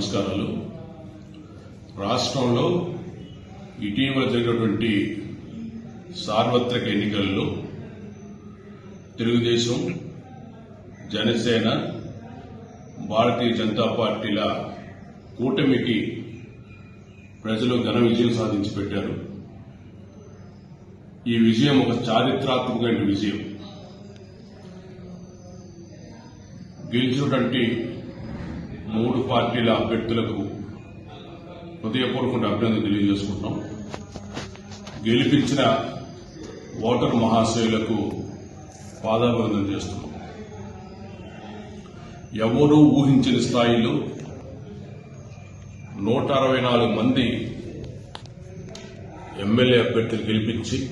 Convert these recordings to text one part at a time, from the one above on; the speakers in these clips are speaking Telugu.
నమస్కారాలు రాష్ట్రంలో ఇటీవల జరిగినటువంటి సార్వత్రిక ఎన్నికల్లో తెలుగుదేశం జనసేన భారతీయ జనతా పార్టీల కూటమికి ప్రజలు ఘన విజయం సాధించి పెట్టారు. ఈ విజయం ఒక చారిత్రాత్మకమైన విజయం. గెలిచినటువంటి మూడు పార్టీల అభ్యర్థులకు హృదయపూర్వక అభినందన తెలియజేసుకుంటున్నాం. గెలిపించిన ఓటర్ మహాశయులకు పాదాభివందనం చేస్తున్నాం. ఎవరూ ఊహించని స్థాయిలో నూట అరవై నాలుగు మంది ఎమ్మెల్యే అభ్యర్థులు గెలిపించి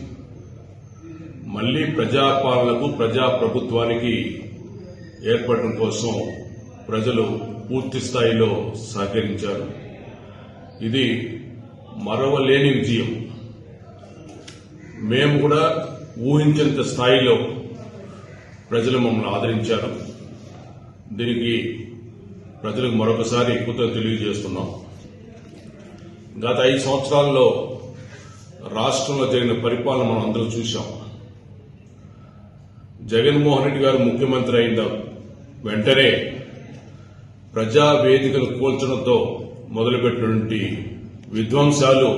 మళ్ళీ ప్రజాపాలనకు ప్రజాప్రభుత్వానికి ఏర్పడడం కోసం ప్రజలు పూర్తి స్థాయిలో సహకరించారు. ఇది మరవలేని విజయం. మేము కూడా ఊహించినంత స్థాయిలో ప్రజలు మమ్మల్ని ఆదరించారు. దీనికి ప్రజలకు మరొకసారి కృతజ్ఞత తెలియజేస్తున్నాం. గత ఐదు సంవత్సరాల్లో రాష్ట్రంలో జరిగిన పరిపాలన మనం అందరూ చూశాం. జగన్మోహన్ రెడ్డి గారు ముఖ్యమంత్రి అయిన వెంటనే ప్రజా వేదికను కూల్చడంతో మొదలుపెట్టినటువంటి విధ్వంసాలు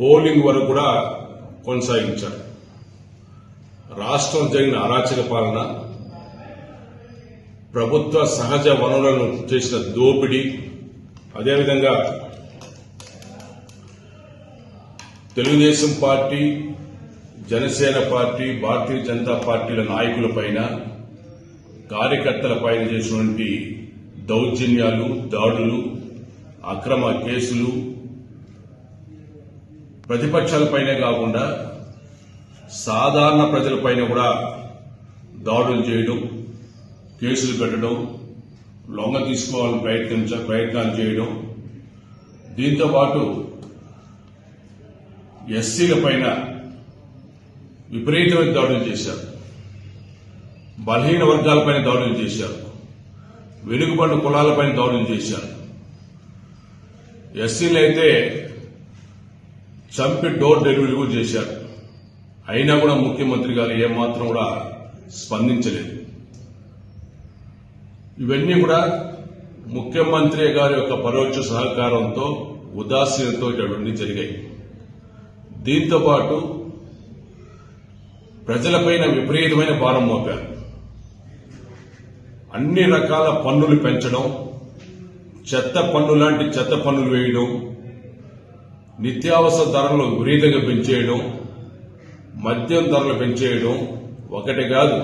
పోలింగ్ వరకు కూడా కొనసాగించారు. రాష్ట్రం జరిగిన అరాచక పాలన ప్రభుత్వ సహజ వనరులను చేసిన దోపిడీ అదేవిధంగా తెలుగుదేశం పార్టీ జనసేన పార్టీ భారతీయ జనతా పార్టీల నాయకులపైన కార్యకర్తలపైన చేసినటువంటి దౌర్జన్యాలు దాడులు అక్రమ కేసులు ప్రతిపక్షాలపైనే కాకుండా సాధారణ ప్రజలపైన కూడా దాడులు చేయడం కేసులు పెట్టడం లొంగ తీసుకోవాలని ప్రయత్నించ ప్రయత్నాలు చేయడం దీంతో పాటు ఎస్సీల పైన విపరీతమైన దాడులు చేశారు. బలహీన వర్గాలపైన దాడులు చేశారు. వెనుకబడిన కులాలపైన దాడులు చేశారు. ఎస్సీలు అయితే చంపి డోర్ డెలివరీ కూడా చేశారు. అయినా కూడా ముఖ్యమంత్రి గారు ఏమాత్రం కూడా స్పందించలేదు. ఇవన్నీ కూడా ముఖ్యమంత్రి గారి యొక్క పరోక్ష సహకారంతో ఉదాసీనతో ఇవన్నీ జరిగాయి. దీంతో పాటు ప్రజలపైన విపరీతమైన భారం మోపారు. అన్ని రకాల పన్నులు పెంచడం చెత్త పన్ను లాంటి చెత్త పన్నులు వేయడం నిత్యావసర ధరలు విపరీతంగా పెంచేయడం మద్యం ధరలు పెంచేయడం ఒకటి కాదు.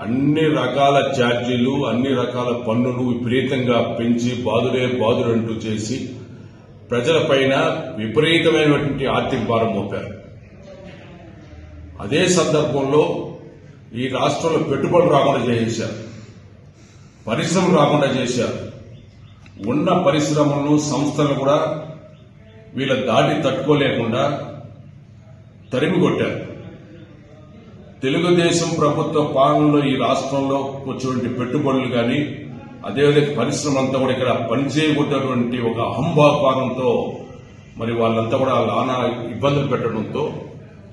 అన్ని రకాల ఛార్జీలు అన్ని రకాల పన్నులు విపరీతంగా పెంచి బాదులే బాదులంటూ చేసి ప్రజలపైన విపరీతమైనటువంటి ఆర్థిక భారం మోపారు. అదే సందర్భంలో ఈ రాష్ట్రంలో పెట్టుబడులు రాకుండా చేశారు పరిశ్రమలు రాకుండా చేశారు. ఉన్న పరిశ్రమలను సంస్థలను కూడా వీళ్ళ దాటి తట్టుకోలేకుండా తరిమి కొట్టారు. తెలుగుదేశం ప్రభుత్వ పాలనలో ఈ రాష్ట్రంలో వచ్చినటువంటి పెట్టుబడులు కానీ అదేవిధంగా పరిశ్రమ అంతా కూడా ఇక్కడ పనిచేయకూడనటువంటి ఒక అహంభాపానంతో మరి వాళ్ళంతా కూడా నానా ఇబ్బందులు పెట్టడంతో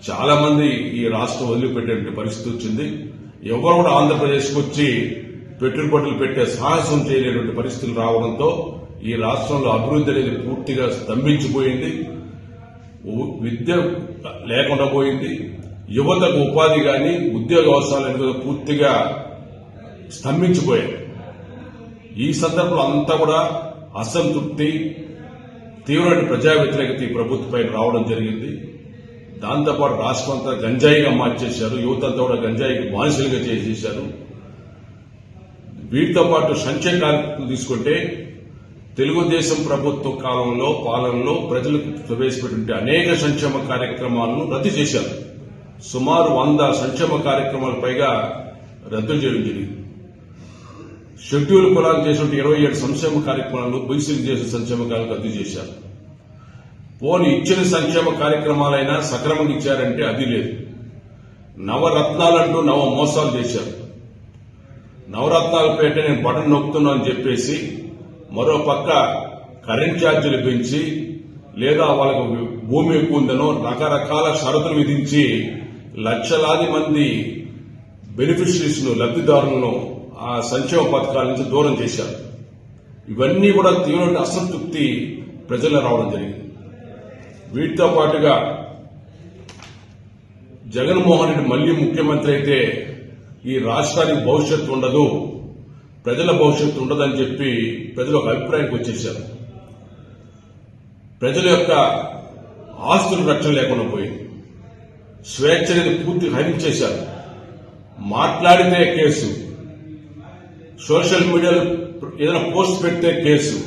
చాలా మంది ఈ రాష్ట్రం వదిలిపెట్టేటువంటి పరిస్థితి వచ్చింది. ఎవరు కూడా ఆంధ్రప్రదేశ్కి వచ్చి పెట్టుబడులు పెట్టే సాహసం చేయలేటువంటి పరిస్థితులు రావడంతో ఈ రాష్ట్రంలో అభివృద్ధి అనేది పూర్తిగా స్తంభించిపోయింది. విద్య లేకుండా పోయింది. యువతకు ఉపాధి కానీ ఉద్యోగ అవసరాలు అనేది పూర్తిగా స్తంభించిపోయాయి. ఈ సందర్భంలో అంతా కూడా అసంతృప్తి తీవ్రమైన ప్రజా వ్యతిరేకత ఈ ప్రభుత్వంపై రావడం జరిగింది. దాంతోపాటు రాష్ట్రం అంతా గంజాయిగా మార్చేశారు. యువత అంతా కూడా గంజాయికి బానిసలుగా చేసేశారు. వీటితో పాటు సంచయ కార్యక్రమం తీసుకుంటే తెలుగుదేశం ప్రభుత్వ కాలంలో పాలనలో ప్రజలకు ప్రవేశపెట్టిన అనేక సంక్షేమ కార్యక్రమాలను రద్దు చేశారు. సుమారు వంద సంక్షేమ కార్యక్రమాల పైగా రద్దు చేయడం జరిగింది. షెడ్యూల్ కులాలు చేసిన ఇరవై ఏడు సంక్షేమ కార్యక్రమాలు బీసీలు చేసిన సంక్షేమ కార్యక్రమాలు రద్దు చేశారు. పోని ఇచ్చిన సంక్షేమ కార్యక్రమాలైనా సక్రమంగా ఇచ్చారంటే అది లేదు. నవరత్నాలంటూ నవ మోసాలు చేశారు. నవరత్నాల పేట నేను బటన్ నొక్కుతున్నా అని చెప్పేసి మరో పక్క కరెంట్ ఛార్జీలు పెంచి లేదా వాళ్ళకు భూమి ఎక్కువ ఉందనో రకరకాల షరతులు విధించి లక్షలాది మంది బెనిఫిషరీస్ను లబ్ధిదారులను ఆ సంక్షేమ పథకాల నుంచి దూరం చేశారు. ఇవన్నీ కూడా తీవ్రమైన అసంతృప్తి ప్రజల్లో రావడం జరిగింది. వీటితో పాటుగా జగన్మోహన్ రెడ్డి మళ్ళీ ముఖ్యమంత్రి అయితే ఈ రాష్ట్రానికి భవిష్యత్తు ఉండదు ప్రజల భవిష్యత్తు ఉండదని చెప్పి ప్రజలు ఒక అభిప్రాయానికి వచ్చేసారు ప్రజల యొక్క ఆస్తులు రక్షణ లేకుండా పోయింది. స్వేచ్ఛ అనేది పూర్తి హరించేశారు. మాట్లాడితే కేసు. సోషల్ మీడియాలో ఏదైనా పోస్ట్ పెడితే కేసు.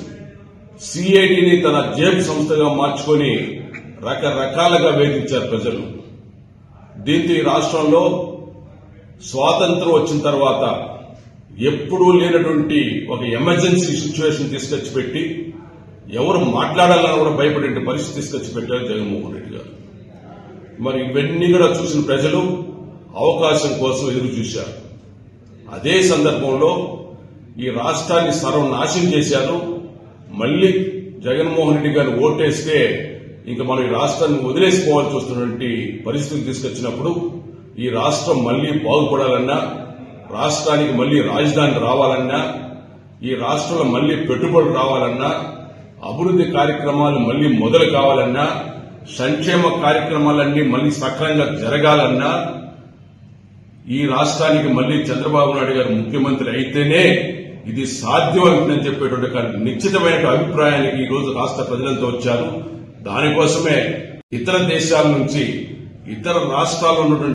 సిఐడిని తన జేబు సంస్థగా మార్చుకొని రకరకాలుగా వేధించారు ప్రజలు. దీంతో ఈ రాష్ట్రంలో స్వాతంత్రం వచ్చిన తర్వాత ఎప్పుడూ లేనటువంటి ఒక ఎమర్జెన్సీ సిచ్యువేషన్ తీసుకొచ్చి పెట్టి ఎవరు మాట్లాడాలని కూడా భయపడే పరిస్థితి తీసుకొచ్చి పెట్టారు జగన్మోహన్ రెడ్డి గారు. మరి ఇవన్నీ కూడా చూసిన ప్రజలు అవకాశం కోసం ఎదురు చూశారు. అదే సందర్భంలో ఈ రాష్ట్రాన్ని సర్వనాశనం చేశారు. మళ్ళీ జగన్మోహన్ రెడ్డి గారిని ఓటేస్తే ఇంకా మనం ఈ రాష్ట్రాన్ని వదిలేసుకోవాల్సి వస్తున్నటువంటి పరిస్థితి తీసుకొచ్చినప్పుడు ఈ రాష్ట్రం మళ్ళీ బాగుపడాలన్నా రాష్ట్రానికి మళ్ళీ రాజధాని రావాలన్నా ఈ రాష్ట్రంలో మళ్ళీ పెట్టుబడులు రావాలన్నా అభివృద్ధి కార్యక్రమాలు మళ్ళీ మొదలు కావాలన్నా సంక్షేమ కార్యక్రమాలన్నీ మళ్ళీ సక్రమంగా జరగాలన్నా ఈ రాష్ట్రానికి మళ్ళీ చంద్రబాబు నాయుడు గారు ముఖ్యమంత్రి అయితేనే ఇది సాధ్యమవుతుందని చెప్పేటువంటి నిశ్చితమైన అభిప్రాయానికి ఈ రోజు రాష్ట్ర ప్రజలంతా వచ్చారు. దానికోసమే ఇతర దేశాల నుంచి ఇతర రాష్ట్రాల్లో ఉన్నటువంటి